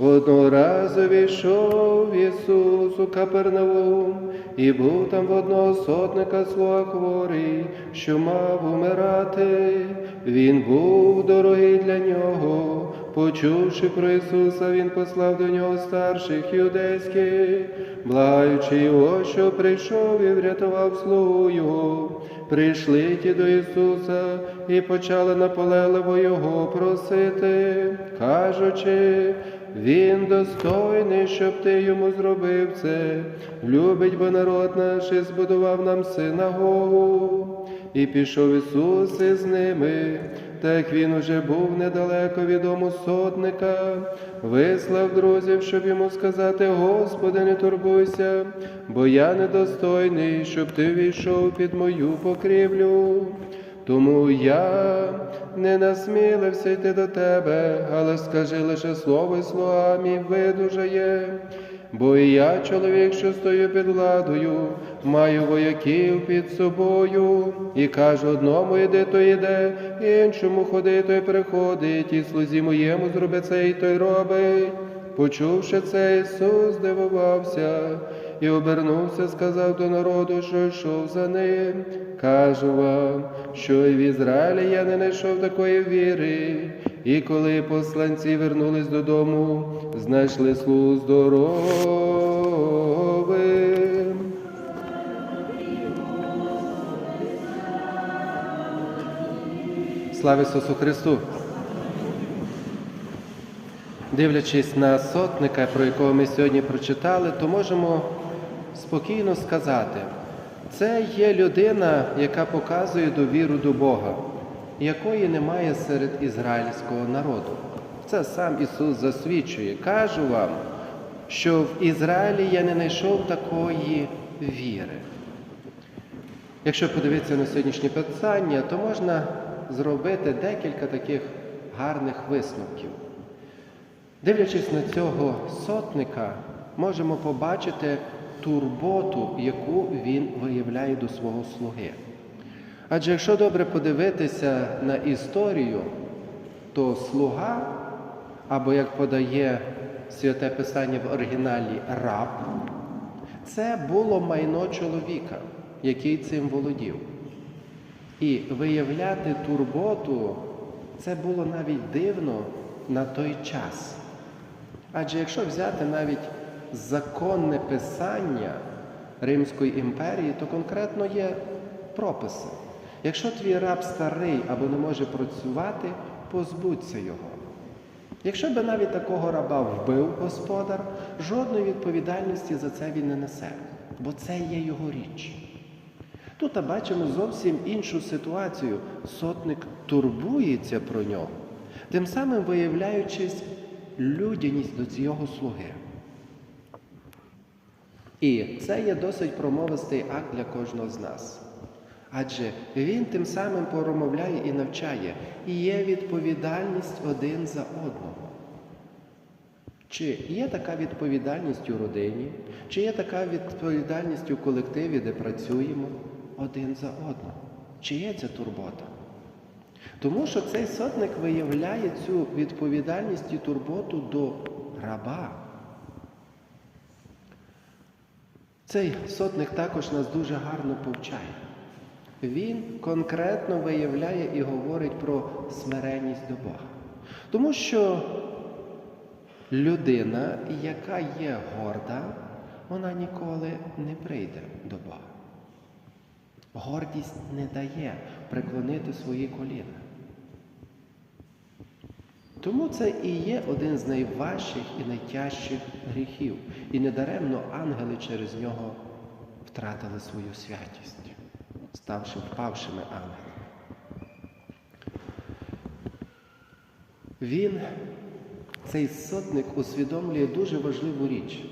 Одного війшов Ісус у Капернаум, і був там в одного сотника слуга хворий, що мав умирати. Він був дорогий для нього. Почувши про Ісуса, Він послав до нього старших юдейських, благаючи його, що прийшов і врятував слугу його. Прийшли ті до Ісуса і почали наполегливо Його просити, кажучи, Він достойний, щоб ти йому зробив це. Любить бо народ наш і збудував нам синагогу. І пішов Ісус із ними, так він уже був недалеко від дому сотника, вислав друзів, щоб йому сказати, Господи, не турбуйся, бо я недостойний, щоб ти війшов під мою покрівлю. Тому я не насмілився йти до тебе, але скажи лише слово, і слуга мій видужає. Бо і я, чоловік, що стою під владою, маю вояків під собою, і кажу одному йди, то йде, іншому ходи, той приходить, і слузі моєму зроби це, і той робить. Почувши це, Ісус здивувався і обернувся, сказав до народу, що йшов за ним. Кажу вам, що і в Ізраїлі я не знайшов такої віри. І коли посланці вернулись додому, знайшли слух здоровим. Слава Ісусу Христу! Дивлячись на сотника, про якого ми сьогодні прочитали, то можемо спокійно сказати, це є людина, яка показує довіру до Бога, якої немає серед ізраїльського народу. Це сам Ісус засвідчує. Кажу вам, що в Ізраїлі я не знайшов такої віри. Якщо подивитися на сьогоднішнє питання, то можна зробити декілька таких гарних висновків. Дивлячись на цього сотника, можемо побачити турботу, яку він виявляє до свого слуги. Адже якщо добре подивитися на історію, то слуга, або як подає святе Писання в оригіналі раб, це було майно чоловіка, який цим володів. І виявляти турботу це було навіть дивно на той час. Адже якщо взяти навіть законне писання Римської імперії, то конкретно є прописи. Якщо твій раб старий або не може працювати, позбудься його. Якщо би навіть такого раба вбив господар, жодної відповідальності за це він не несе, бо це є його річ. Тут бачимо зовсім іншу ситуацію. Сотник турбується про нього, тим самим виявляючись людяність до цього слуги. І це є досить промовистий акт для кожного з нас. Адже він тим самим промовляє і навчає, і є відповідальність один за одного. Чи є така відповідальність у родині, чи є така відповідальність у колективі, де працюємо один за одного? Чи є ця турбота? Тому що цей сотник виявляє цю відповідальність і турботу до раба. Цей сотник також нас дуже гарно повчає. Він конкретно виявляє і говорить про смиренність до Бога. Тому що людина, яка є горда, вона ніколи не прийде до Бога. Гордість не дає преклонити свої коліна. Тому це і є один з найважчих і найтяжчих гріхів. І недаремно ангели через нього втратили свою святість, ставши впавшими ангелами. Він, цей сотник, усвідомлює дуже важливу річ,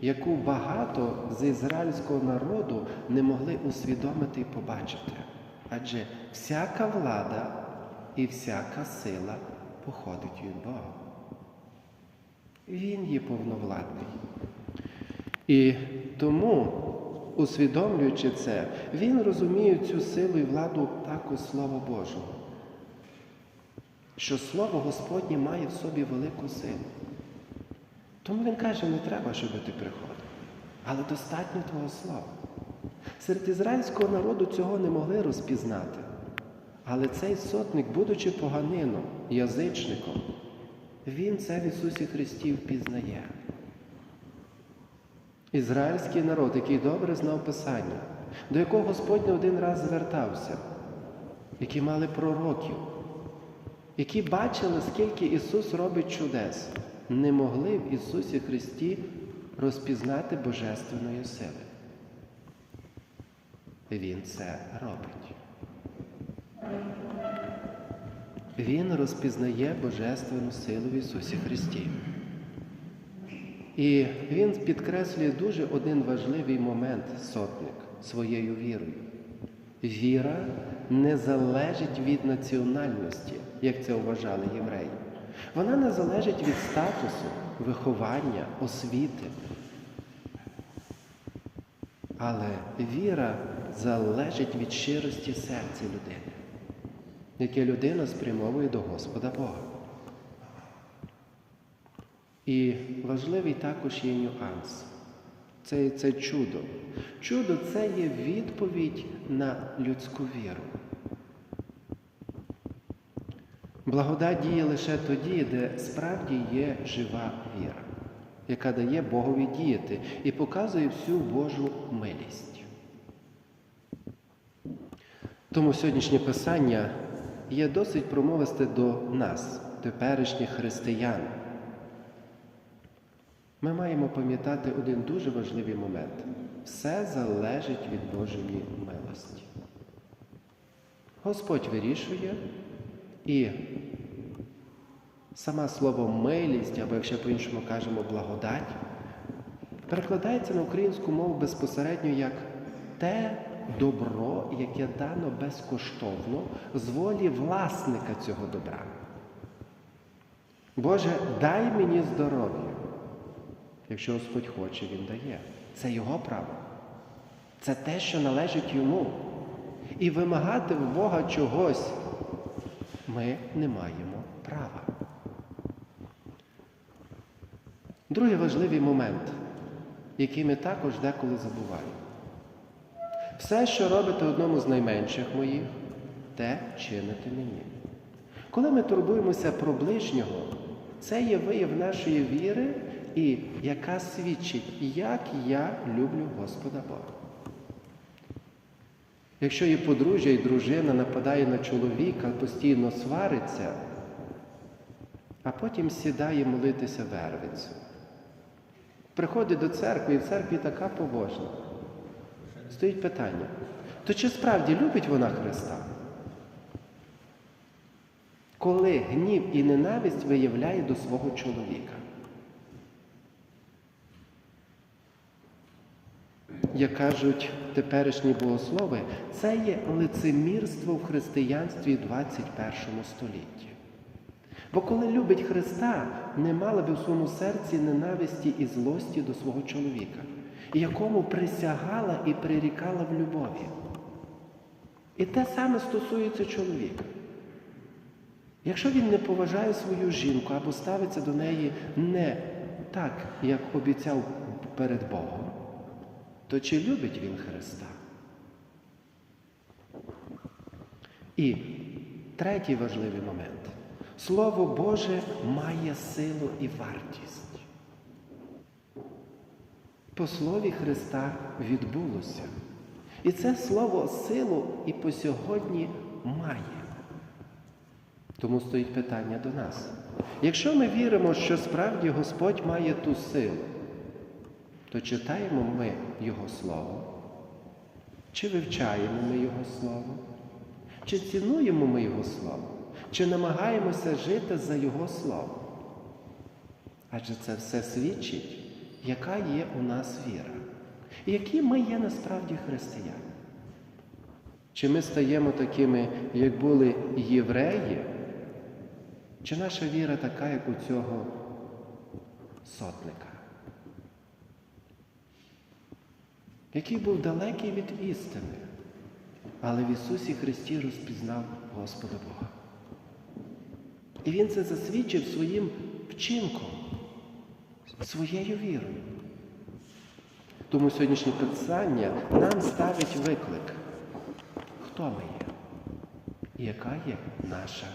яку багато з ізраїльського народу не могли усвідомити і побачити. Адже всяка влада і всяка сила походить від Бога. Він є повновладний. І тому, усвідомлюючи це, він розуміє цю силу і владу також Слова Божого. Що Слово Господнє має в собі велику силу. Тому він каже, не треба, щоб ти приходив, але достатньо твого слова. Серед ізраїльського народу цього не могли розпізнати. Але цей сотник, будучи поганином, язичником, він це в Ісусі Христі впізнає. Ізраїльський народ, який добре знав Писання, до якого Господь не один раз звертався, які мали пророків, які бачили, скільки Ісус робить чудес, не могли в Ісусі Христі розпізнати Божественної сили. Він це робить. Він розпізнає Божественну силу в Ісусі Христі. І він підкреслює дуже один важливий момент, сотник, своєю вірою. Віра не залежить від національності, як це вважали євреї. Вона не залежить від статусу, виховання, освіти. Але віра залежить від щирості серця людини, яке людина спрямовує до Господа Бога. І важливий також є нюанс. Це, це чудо. Чудо це є відповідь на людську віру. Благодать діє лише тоді, де справді є жива віра, яка дає Богові діяти і показує всю Божу милість. Тому сьогоднішнє писання є досить промовисте до нас, теперішніх християн. Ми маємо пам'ятати один дуже важливий момент. Все залежить від Божої милості. Господь вирішує, і саме слово милість, або якщо по-іншому кажемо благодать, перекладається на українську мову безпосередньо як те добро, яке дано безкоштовно з волі власника цього добра. Боже, дай мені здоров'я. Якщо Господь хоче, Він дає. Це Його право. Це те, що належить йому. І вимагати в Бога чогось ми не маємо права. Другий важливий момент, який ми також деколи забуваємо. Все, що робите одному з найменших моїх, те чините мені. Коли ми турбуємося про ближнього, це є вияв нашої віри і яка свідчить, як я люблю Господа Бога. Якщо і подружжя, і дружина нападає на чоловіка, постійно свариться, а потім сідає молитися вервицю. Приходить до церкви, і в церкві така побожна. Стоїть питання, то чи справді любить вона Христа? Коли гнів і ненависть виявляє до свого чоловіка? як кажуть теперішні богослови, це є лицемірство в християнстві 21 столітті. Бо коли любить Христа, не мала би в своєму серці ненависті і злості до свого чоловіка, якому присягала і прирікала в любові. І те саме стосується чоловіка. Якщо він не поважає свою жінку або ставиться до неї не так, як обіцяв перед Богом, то чи любить він Христа? І третій важливий момент. Слово Боже має силу і вартість. По слові Христа відбулося. І це слово силу і по сьогодні має. Тому стоїть питання до нас. Якщо ми віримо, що справді Господь має ту силу, то читаємо ми Його Слово, чи вивчаємо ми Його Слово, чи цінуємо ми Його Слово, чи намагаємося жити за Його Слово. Адже це все свідчить, яка є у нас віра, які ми є насправді християни. Чи ми стаємо такими, як були євреї, чи наша віра така, як у цього сотника? який був далекий від істини, але в Ісусі Христі розпізнав Господа Бога. І Він це засвідчив своїм вчинком, Своєю вірою. Тому сьогоднішнє писання нам ставить виклик. Хто ми є? І яка є наша